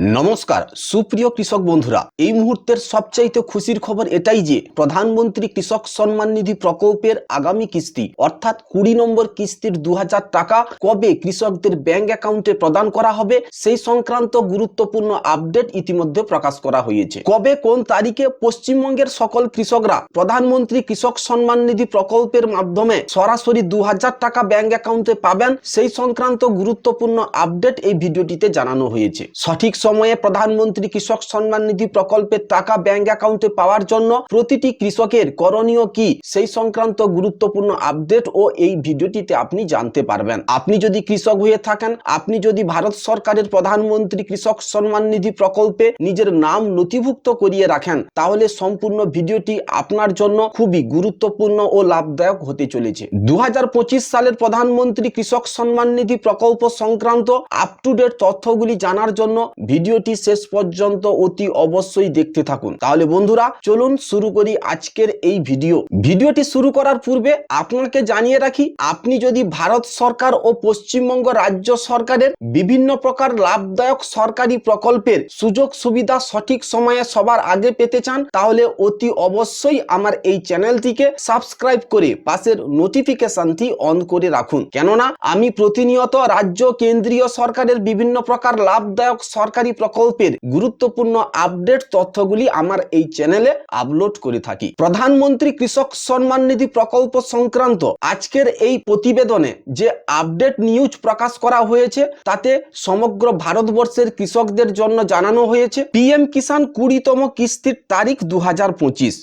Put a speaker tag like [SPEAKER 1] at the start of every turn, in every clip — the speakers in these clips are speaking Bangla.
[SPEAKER 1] নমস্কার, সুপ্রিয় কৃষক বন্ধুরা, এই মুহূর্তের সবচাইতে খুশির খবর এটাই যে, প্রধানমন্ত্রী কৃষক সম্মান নিধি প্রকল্পের আগামী কিস্তি, অর্থাৎ কুড়ি নম্বর কিস্তির দু হাজার টাকা কবে কৃষকদের ব্যাংক অ্যাকাউন্টে প্রদান করা হবে, সেই সংক্রান্ত গুরুত্বপূর্ণ আপডেট ইতিমধ্যে প্রকাশ করা হয়েছে। কবে কোন তারিখে পশ্চিমবঙ্গের সকল কৃষকরা প্রধানমন্ত্রী কৃষক সম্মান নিধি প্রকল্পের মাধ্যমে সরাসরি দু হাজার টাকা ব্যাংক অ্যাকাউন্টে পাবেন, সেই সংক্রান্ত গুরুত্বপূর্ণ আপডেট এই ভিডিওটিতে জানানো হয়েছে। সঠিক সময়ে প্রধানমন্ত্রী কৃষক সম্মান নিধি প্রকল্পের টাকা ব্যাংক অ্যাকাউন্টে পাওয়ার জন্য প্রতিটি কৃষকের করণীয় কি? সেই সংক্রান্ত গুরুত্বপূর্ণ আপডেট ও এই ভিডিওটিতে আপনি জানতে পারবেন। আপনি যদি কৃষক হয়ে থাকেন, আপনি যদি ভারত সরকারের প্রধানমন্ত্রী কৃষক সম্মান নিধি প্রকল্পে নিজের নাম নথিভুক্ত করিয়ে রাখেন, তাহলে সম্পূর্ণ ভিডিওটি আপনার জন্য খুবই গুরুত্বপূর্ণ ও লাভদায়ক হতে চলেছে। দু হাজার পঁচিশ সালের প্রধানমন্ত্রী কৃষক সম্মান নিধি প্রকল্প সংক্রান্ত আপ টু ডেট তথ্যগুলি জানার জন্য ভিডিওটি শেষ পর্যন্ত অতি অবশ্যই দেখতে থাকুন। তাহলে বন্ধুরা, চলুন শুরু করি আজকের এই ভিডিও। ভিডিওটি শুরু করার পূর্বে আপনাকে জানিয়ে রাখি, আপনি যদি ভারত সরকার ও পশ্চিমবঙ্গ রাজ্য সরকারের বিভিন্ন প্রকার লাভদায়ক সরকারি প্রকল্পের সুযোগ সুবিধা সঠিক সময়ে সবার আগে পেতে চান, তাহলে অতি অবশ্যই আমার এই চ্যানেলটিকে সাবস্ক্রাইব করে পাশের নোটিফিকেশনটি অন করে রাখুন। কেননা, আমি প্রতিনিয়ত রাজ্য কেন্দ্রীয় সরকারের বিভিন্ন প্রকার লাভদায়ক সরকারি প্রকল্পের গুরুত্বপূর্ণ আপডেট তথ্যগুলি আমার এই চ্যানেলে আপলোড করে থাকি। প্রধানমন্ত্রী কৃষক সম্মান নিধি প্রকল্প সংক্রান্ত আজকের এই প্রতিবেদনে যে আপডেট নিউজ প্রকাশ করা হয়েছে, তাতে সমগ্র ভারতবর্ষের কৃষকদের জন্য জানানো হয়েছে, পিএম কিষাণ কুড়িতম কিস্তির তারিখ দু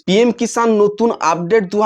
[SPEAKER 1] পিএম কিষান নতুন আপডেট দু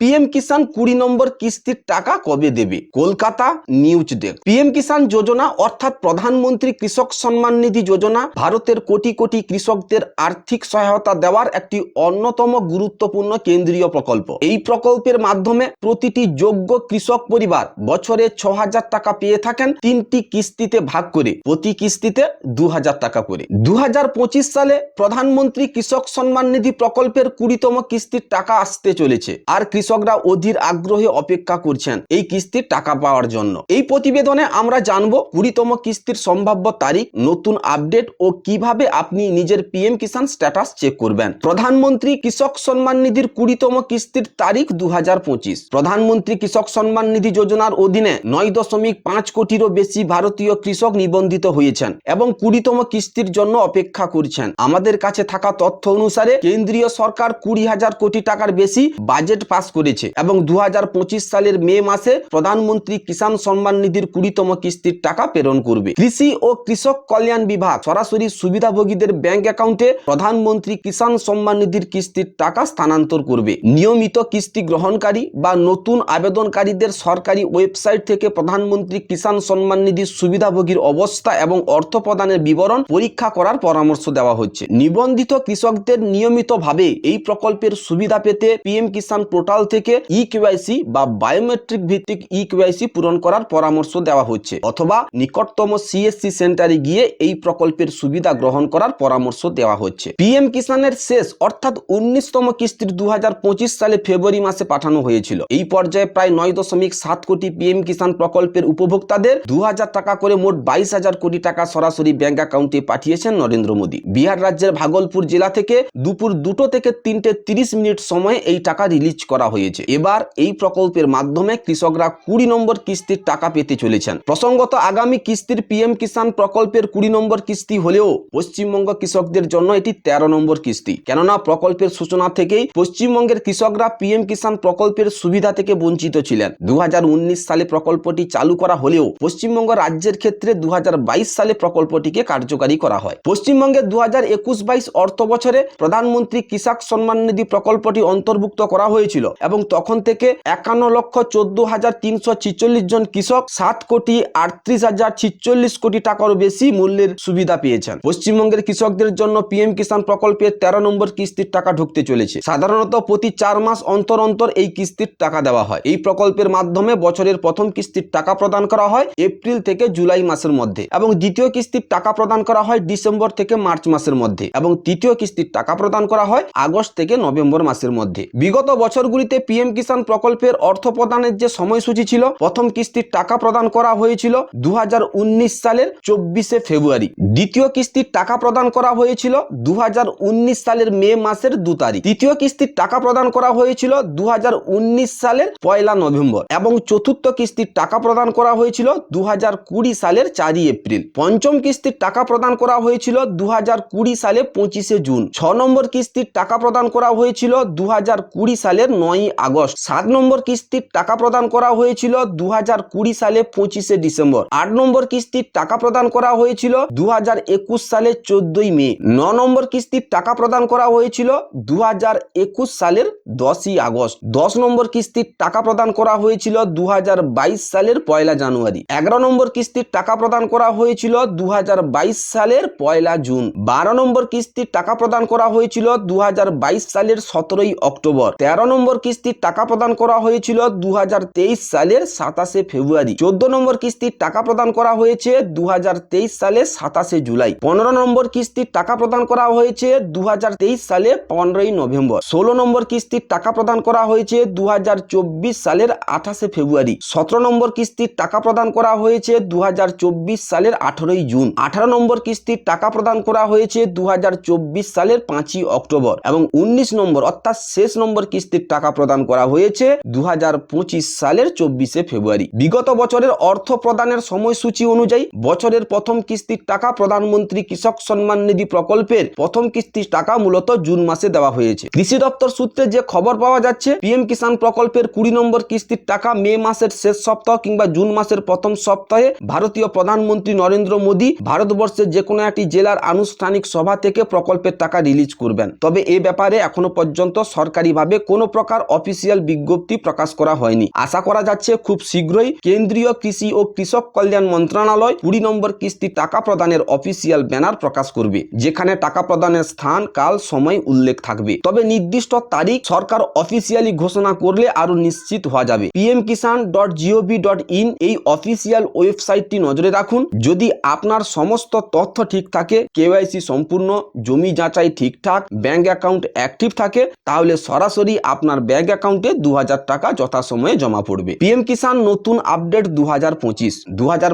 [SPEAKER 1] পিএম কিষাণ কুড়ি নম্বর কিস্তির টাকা কবে দেবে? Kolkata news desk. PM Kisan Yojana অর্থাৎ প্রধানমন্ত্রী কৃষক সম্মান নিধি যোজনা ভারতের কোটি কোটি কৃষকদের আর্থিক সহায়তা দেওয়ার একটি অন্যতম গুরুত্বপূর্ণ কেন্দ্রীয় প্রকল্প। এই প্রকল্পের মাধ্যমে প্রতিটি যোগ্য কৃষক পরিবার বছরে ছ হাজার টাকা পেয়ে থাকেন তিনটি কিস্তিতে ভাগ করে। প্রতি কিস্তিতে দু হাজার টাকা করে। দু হাজার পঁচিশ সালে প্রধানমন্ত্রী কৃষক সম্মান নিধি প্রকল্পের কুড়িতম কিস্তির টাকা আসতে চলেছে আর কৃষকরা অধীর আগ্রহে অপেক্ষা করছেন এই কিস্তির টাকা পাওয়ার জন্য। এই প্রতিবেদনে আমরা জানব কুড়িতম কিস্তির সম্ভাব্য তারিখ, নতুন আপডেট ও কীভাবে আপনি নিজের পিএম কিষাণ স্ট্যাটাস চেক করবেন। প্রধানমন্ত্রী কৃষক সম্মান নিধির কুড়িতম কিস্তির তারিখ দুহাজার পঁচিশ। প্রধানমন্ত্রী কৃষক সম্মান নিধি যোজনার অধীনে নয় দশমিক পাঁচ কোটিরও বেশি ভারতীয় কৃষক নিবন্ধিত হয়েছেন এবং কুড়িতম কিস্তির জন্য অপেক্ষা করছেন। আমাদের কাছে থাকা তথ্য অনুসারে কেন্দ্রীয় সরকার কুড়ি হাজার কোটি টাকার বেশি বাজেট পাস করেছে এবং দু হাজার পঁচিশ সালের মে মাসে প্রধানমন্ত্রী কিষাণ সম্মান নিধির কুড়িতম কিস্তির টাকা প্রেরণ করবে। কৃষি ও কৃষক কল্যাণ বিভাগ সরাসরি সুবিধাভোগীদের ব্যাংক অ্যাকাউন্টে প্রধানমন্ত্রী কিষাণ সম্মান নিধির কিস্তির টাকা স্থানান্তর করবে। নিয়মিত কিস্তি গ্রহণকারী বা নতুন আবেদনকারীদের সরকারি ওয়েবসাইট থেকে প্রধানমন্ত্রী কিষাণ সম্মান নিধির সুবিধাভোগীর অবস্থা এবং অর্থ প্রদানের বিবরণ পরীক্ষা করার পরামর্শ দেওয়া হচ্ছে। নিবন্ধিত কৃষকদের নিয়মিতভাবে এই প্রকল্পের সুবিধা পেতে পিএম কিষাণ পোর্টাল থেকে ই কেওয়াইসি বা বায়োমেট্রিক ভিত্তিক ই কেওয়াইসি পূরণ করার পরামর্শ দেওয়া হচ্ছে অথবা নিকটতম সিএসসি সেন্টারে গিয়ে এই প্রকল্পের সুবিধা গ্রহণ করার পরামর্শ দেওয়া হচ্ছে। পিএম কিষাণের শেষ, অর্থাৎ উনিশতম কিস্তির দু সালে ফেব্রুয়ারি মাসে পাঠানো হয়েছিল। এই পর্যায়ে প্রায় নয় দশমিক সাত কোটি পিএম কিষাণ প্রকল্পের উপভোক্তাদের দু টাকা করে মোট বাইশ হাজার কোটি টাকা সরাসরি ব্যাংক অ্যাকাউন্টে পাঠিয়েছেন নরেন্দ্র মোদী। বিহার রাজ্যের ভাগলপুর জেলা থেকে দুপুর দুটো থেকে তিনটে তিরিশ মিনিট সময়ে এই টাকা রিলিজ করা হয়েছে। এবার এই প্রকল্পের মাধ্যমে কৃষকরা কুড়ি নম্বর কিস্তির টাকা পেতে চলেছেন। প্রসঙ্গত আগামী কিস্তির পিএম কিষান প্রকল্পের কুড়ি নম্বর কিস্তি হলেও পশ্চিমবঙ্গ কৃষকদের জন্য এটি তেরো নম্বর কিস্তি। কেননা প্রকল্পের সূচনা থেকেই পশ্চিমবঙ্গের কৃষকরা পিএম কিষাণ প্রকল্পের সুবিধা থেকে বঞ্চিত ছিলেন। দুহাজার উনিশ সালে প্রকল্পটি চালু করা হলেও পশ্চিমবঙ্গ রাজ্যের ক্ষেত্রে দুহাজার বাইশ সালে প্রকল্পটিকে কার্যকারী করা হয়। পশ্চিমবঙ্গের দু হাজার একুশ বাইশ অর্থ বছরে প্রধানমন্ত্রী কৃষক সম্মান নিধি প্রকল্পটি অন্তর্ভুক্ত করা হয়েছিল এবং তখন থেকে একান্ন লক্ষ চোদ্দ হাজার তিনশো ছিচল্লিশ জন কৃষক সাত কোটি আটত্রিশ হাজার ছিচল্লিশ কোটি টাকারও বেশি মূল্যের সুবিধা পেয়েছেন। পশ্চিমবঙ্গের কৃষকদের জন্য পিএম কিষাণ প্রকল্পের তেরো নম্বর কিস্তির টাকা ঢুকতে চলেছে। সাধারণত প্রতি চার মাস অন্তর অন্তর এই কিস্তির টাকা দেওয়া হয়। এই প্রকল্পের মাধ্যমে বছরের প্রথম কিস্তির টাকা প্রদান করা হয় এপ্রিল থেকে জুলাই মাসের মধ্যে এবং দ্বিতীয় কিস্তির টাকা প্রদান করা হয় ডিসেম্বর থেকে মার্চ মাসের মধ্যে এবং তৃতীয় কিস্তির টাকা প্রদান করা হয় আগস্ট থেকে নভেম্বর মাসের মধ্যে। বিগত বছরগুলিতে পিএম কিষাণ প্রকল্পের অর্থ প্রদানের যে সময়সূচি ছিল, প্রথম কিস্তির টাকা প্রদান করা হয়েছিল দু হাজার উনিশ সালের চব্বিশে ফেব্রুয়ারি। ফেব্রুয়ারি দ্বিতীয় কিস্তির টাকা প্রদান করা হয়েছিল দু হাজার উনিশ সালের মে মাসের দু তারিখ। তৃতীয় কিস্তির টাকা প্রদান করা হয়েছিল দু হাজার উনিশ সালের পয়লা নভেম্বর এবং চতুর্থ কিস্তির টাকা প্রদান করা হয়েছিল দু কুড়ি সালের চারই এপ্রিল। পঞ্চম কিস্তির টাকা প্রদান করা হয়েছিল দু কুড়ি সালে পঁচিশে জুন। ছ নম্বর কিস্তির টাকা প্রদান করা হয়েছিল দু কুড়ি সালের নয়ই আগস্ট। সাত নম্বর কিস্তির টাকা প্রদান করা হয়েছিল দু কুড়ি সালে পঁচিশে ডিসেম্বর। আট নম্বর কিস্তির টাকা প্রদান করা হয়েছিল দু সালে চোদ্দই মে। ন নম্বর কিস্তির টাকা প্রদান করা হয়েছিল দু হাজার একুশ সালের দশই আগস্ট। দশ নম্বর কিস্তির টাকা প্রদান করা হয়েছিল দু হাজার বাইশ সালের পয়লা জানুয়ারি। এগারো নম্বর কিস্তির টাকা প্রদান করা হয়েছিল দু হাজার বাইশ সালের পয়লা জুন। বারো নম্বর কিস্তির টাকা প্রদান করা হয়েছিল দু হাজার বাইশ সালের সতেরোই অক্টোবর। তেরো নম্বর কিস্তির টাকা প্রদান করা হয়েছিল দু হাজার তেইশ সালের সাতাশে ফেব্রুয়ারি। চোদ্দ নম্বর কিস্তির টাকা প্রদান করা হয়েছে দু হাজার তেইশ সালের সাতাশে জুলাই। পনেরো নম্বর কিস্তির টাকা প্রদান করা হয়েছে দু হাজার তেইশ সালে পনেরোই নভেম্বর। ষোলো নম্বর কিস্তির টাকা প্রদান করা হয়েছে দু হাজার চব্বিশ সালের আঠাশে ফেব্রুয়ারি। সতেরো নম্বর কিস্তির টাকা প্রদান করা হয়েছে দু হাজার চব্বিশ সালের আঠারোই জুন। আঠারো নম্বর কিস্তির টাকা প্রদান করা হয়েছে দু হাজার চব্বিশ সালের পাঁচই অক্টোবর এবং উনিশ নম্বর অর্থাৎ শেষ নম্বর কিস্তির টাকা প্রদান করা হয়েছে দু হাজার পঁচিশ সালের চব্বিশে ফেব্রুয়ারি। বিগত বছরের অর্থ প্রদানের সময়সূচি অনুযায়ী বছরের প্রথম কিস্তির টাকা প্রধানমন্ত্রী কৃষক সম্মান নিধি প্রকল্পের প্রথম কিস্তির টাকা মূলত জুন মাসে দেওয়া হয়েছে। কৃষি দপ্তর সূত্রে যে খবর পাওয়া যাচ্ছে, পিএম কিষাণ প্রকল্পের কুড়ি নম্বর কিস্তির টাকা মে মাসের শেষ সপ্তাহ কিংবা জুন মাসের প্রথম সপ্তাহে ভারতীয় প্রধানমন্ত্রী নরেন্দ্র মোদী ভারতবর্ষের যে কোনো একটি জেলার আনুষ্ঠানিক সভা থেকে প্রকল্পের টাকা রিলিজ করবেন। তবে এ ব্যাপারে এখনও পর্যন্ত সরকারিভাবে কোনো প্রকার অফিসিয়াল বিজ্ঞপ্তি প্রকাশ করা হয়নি। আশা করা যাচ্ছে খুব শীঘ্রই কেন্দ্রীয় কৃষি ও কৃষক কল্যাণ মন্ত্রণালয় কুড়ি নম্বর কিস্তির টাকা প্রদানের অফিসিয়াল ব্যানার প্রকাশ করবে, যেখানে টাকা প্রদানের স্থান, কাল, সময় উল্লেখ থাকবে। তবে নির্দিষ্ট তারিখ সরকার অফিসিয়ালি ঘোষণা করলে আরও নিশ্চিত হওয়া যাবে। PM Kisan dot gov dot in এই অফিসিয়াল ওয়েবসাইটটি নজরে রাখুন। যদি আপনার সমস্ত তথ্য ঠিক থাকে কেওয়াইসি সম্পূর্ণ, জমি যাচাই ঠিকঠাক, ব্যাংক অ্যাকাউন্ট অ্যাক্টিভ থাকে, তাহলে সরাসরি আপনার ব্যাংক অ্যাকাউন্টে দু হাজার টাকা যথাসময়ে জমা পড়বে। পিএম কিষান নতুন আপডেট দু হাজার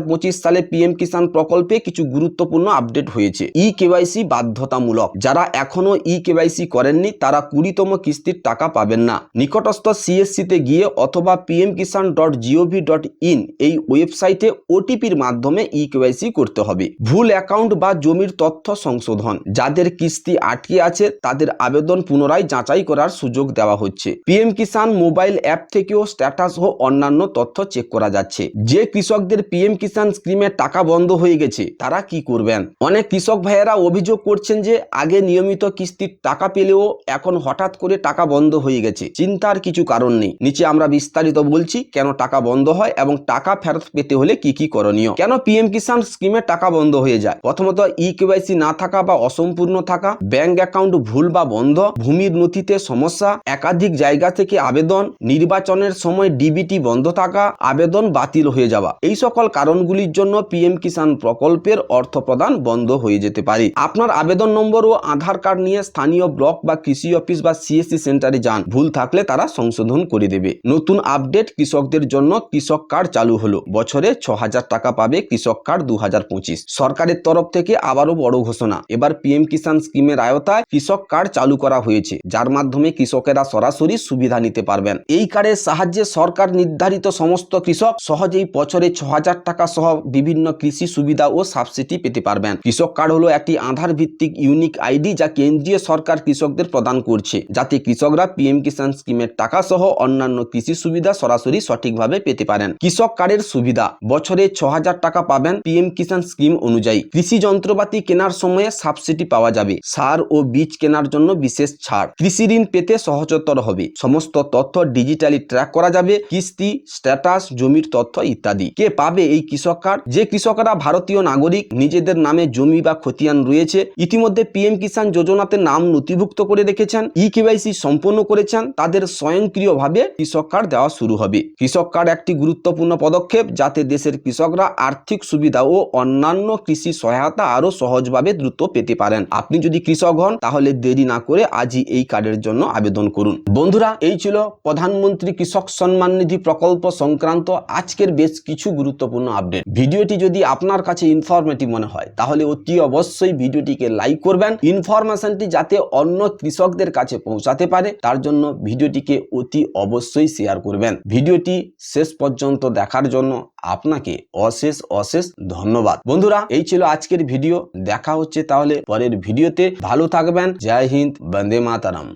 [SPEAKER 1] পঁচিশ সালে পিএম কিষান প্রকল্পে কিছু গুরুত্বপূর্ণ আপডেট হয়েছে। ই কেওয়াইসি বাধ্যতামূলক। যারা এখনও ই কেওয়াইসি করেননি, তারা কুড়িতম কিস্তির টাকা পাবেন না। নিকটস্থ সিএসসি তে গিয়ে অথবা PM Kisan dot gov dot in এই ওয়েবসাইটে ওটিপির মাধ্যমে ই কেওয়াইসি করতে হবে। ভুল অ্যাকাউন্ট বা জমির তথ্য সংশোধন। যাদের কিস্তি আটকে আছে, তাদের আবেদন পুনরায় যাচাই করার সুযোগ দেওয়া হচ্ছে। পিএম কিষাণ মোবাইল অ্যাপ থেকেও স্ট্যাটাস ও অন্যান্য তথ্য চেক করা যাচ্ছে। যে কৃষকদের পিএম কিষাণ স্কিমে টাকা বন্ধ হয়ে গেছে, তারা কি করবেন? অনেক কৃষক ভাইয়েরা অভিযোগ করছেন যে, আগে নিয়মিত কিস্তির টাকা পেলেও এখন হঠাৎ করে টাকা বন্ধ হয়ে গেছে। চিন্তার কিছু কারণ নেই। নিচে আমরা বিস্তারিত বলছি কেন টাকা বন্ধ হয় এবং টাকা ফেরত পেতে হলে কি কি করণীয়? কেন পিএম কিষাণ স্কিমে টাকা বন্ধ হয়ে যায়? প্রথমত ই কেওয়াইসি না থাকা বা অসম্পূর্ণ থাকা, ব্যাংক অ্যাকাউন্ট ভুল বা বন্ধ, ভূমির নথিতে সমস্যা, একাধিক জায়গা থেকে আবেদন, নির্বাচনের সময় ডিবিটি বন্ধ থাকা, আবেদন বাতিল হয়ে যাওয়া। এই সকল কারণগুলির জন্য পিএম কিষাণ প্রকল্পের অর্থ প্রদান বন্ধ হয়ে যেতে পারে। আপনার আবেদন নম্বর ও আধার কার্ড নিয়ে স্থানীয় ব্লক বা কৃষি অফিস বা সিএসসি সেন্টারে যান। ভুল থাকলে তারা সংশোধন করে দেবে। নতুন আপডেট কৃষকদের জন্য কৃষক কার্ড চালু হলো। বছরে ছ হাজার টাকা পাবে কৃষক কার্ড দু হাজার পঁচিশ। সরকারের তরফ থেকে আবারও বড় ঘোষণা। এবার পিএম কিষাণ স্কিমের আয়তায় কৃষক কার্ড চালু করা হয়েছে। যার মাধ্যমে কৃষকেরা সরাসরি সুবিধা নিতে পারবেন। এই কার্ডের সাহায্যে সরকার নির্ধারিত সমস্ত কৃষক সহজেই বছরে ছ টাকা সহ বিভিন্ন কৃষি সুবিধা ও সাবসিডি পেতে পারবেন। কৃষক কার্ড হলো একটি আধার ভিত্তিক ইউনিক আইডি যা কেন্দ্রীয় সরকার কৃষকদের প্রদান করছে, যাতে কৃষকরা পিএম কিষাণ স্কিমের টাকা সহ অন্যান্য কৃষি সুবিধা সরাসরি সঠিকভাবে পেতে পারেন। কৃষক কার্ডের সুবিধা, বছরে ছ টাকা পাবেন পিএম কিষাণ স্কিম অনুযায়ী। কৃষি যন্ত্রপাতি কেনার সময়ে সাবসিডি পাওয়া যাবে। সার ও বীজ কেনার জন্য বিশেষ ছাড়। কৃষি ঋণ পেতে সহজতর হবে। সমস্ত তথ্য ডিজিটালি ট্র্যাক করা যাবে। কিস্তি স্ট্যাটাস জমির তথ্য ইত্যাদি। কে পাবে এই কৃষক কার্ড যে কৃষকরা ভারতীয় নাগরিক নিজেদের নামে জমি বা খতিয়ান রয়েছে। ইতিমধ্যে পিএম কিষাণ যোজনাতে নাম নথিভুক্ত করে রেখেছেন। ই কেওয়াইসি সম্পন্ন করেছেন। তাদের স্বয়ংক্রিয়ভাবে কৃষক কার্ড দেওয়া শুরু হবে। কৃষক কার্ড একটি গুরুত্বপূর্ণ পদক্ষেপ যাতে দেশের কৃষকরা আর্থিক সুবিধা ও অন্যান্য কৃষি সহায়তা আরও সহজভাবে দ্রুত পেতে পারেন। আপনি যদি কৃষক হন, তাহলে দেরি না করে আজই এই কার্ডের জন্য আবেদন করুন। বন্ধুরা, এই ছিল প্রধানমন্ত্রী কৃষক সম্মান নিধি প্রকল্প সংক্রান্ত আজকের বেশ কিছু গুরুত্বপূর্ণ আপডেট। ভিডিওটি যদি আপনার কাছে ইনফরমেটিভ বিষয়টি মনে হয়। তাহলে অতি অবশ্যই ভিডিওটিকে লাইক করবেন ইনফরমেশনটি যাতে অন্য কৃষকদের কাছে পৌঁছাতে পারে, তার জন্য ভিডিওটিকে অতি অবশ্যই শেয়ার করবেন। ভিডিওটি শেষ পর্যন্ত দেখার জন্য আপনাকে অশেষ অশেষ ধন্যবাদ। বন্ধুরা, এই ছিল আজকের ভিডিও। দেখা হচ্ছে তাহলে পরের ভিডিওতে। ভালো থাকবেন। জয় হিন্দ, বন্দে মাতারাম।